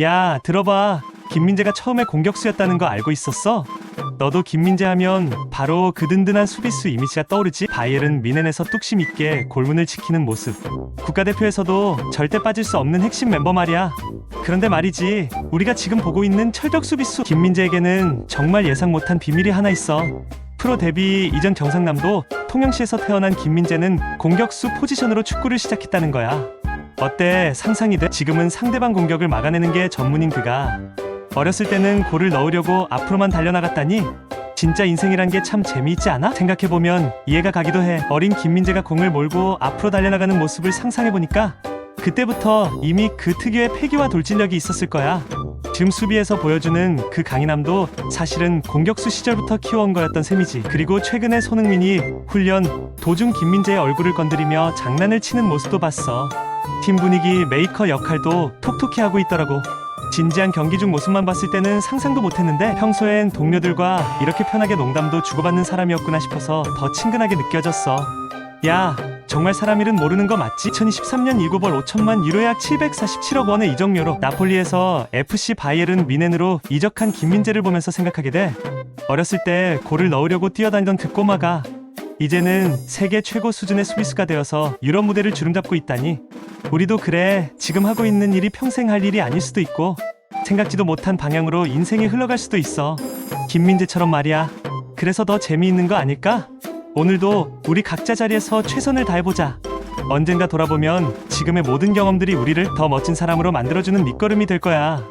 야, 들어봐. 김민재가 처음에 공격수였다는 거 알고 있었어? 너도 김민재 하면 바로 그 든든한 수비수 이미지가 떠오르지? 바이에른 미넨에서 뚝심 있게 골문을 지키는 모습. 국가대표에서도 절대 빠질 수 없는 핵심 멤버 말이야. 그런데 말이지, 우리가 지금 보고 있는 철벽 수비수 김민재에게는 정말 예상 못한 비밀이 하나 있어. 프로 데뷔 이전 경상남도 통영시에서 태어난 김민재는 공격수 포지션으로 축구를 시작했다는 거야. 어때? 상상이 돼? 지금은 상대방 공격을 막아내는 게 전문인 그가. 어렸을 때는 골을 넣으려고 앞으로만 달려나갔다니? 진짜 인생이란 게 참 재미있지 않아? 생각해보면 이해가 가기도 해. 어린 김민재가 공을 몰고 앞으로 달려나가는 모습을 상상해보니까 그때부터 이미 그 특유의 패기와 돌진력이 있었을 거야. 지금 수비에서 보여주는 그 강인함도 사실은 공격수 시절부터 키워온 거였던 셈이지. 그리고 최근에 손흥민이 훈련 도중 김민재의 얼굴을 건드리며 장난을 치는 모습도 봤어. 팀 분위기 메이커 역할도 톡톡히 하고 있더라고. 진지한 경기 중 모습만 봤을 때는 상상도 못했는데 평소엔 동료들과 이렇게 편하게 농담도 주고받는 사람이었구나 싶어서 더 친근하게 느껴졌어. 야, 정말 사람 일은 모르는 거 맞지? 2023년 1구벌 5천만 유로 약 747억 원의 이적료로 나폴리에서 FC 바이에른 미넨으로 이적한 김민재를 보면서 생각하게 돼. 어렸을 때 골을 넣으려고 뛰어다니던 그 꼬마가 이제는 세계 최고 수준의 수비수가 되어서 유럽 무대를 주름잡고 있다니. 우리도 그래. 지금 하고 있는 일이 평생 할 일이 아닐 수도 있고 생각지도 못한 방향으로 인생이 흘러갈 수도 있어. 김민재처럼 말이야. 그래서 더 재미있는 거 아닐까? 오늘도 우리 각자 자리에서 최선을 다해보자. 언젠가 돌아보면 지금의 모든 경험들이 우리를 더 멋진 사람으로 만들어주는 밑거름이 될 거야.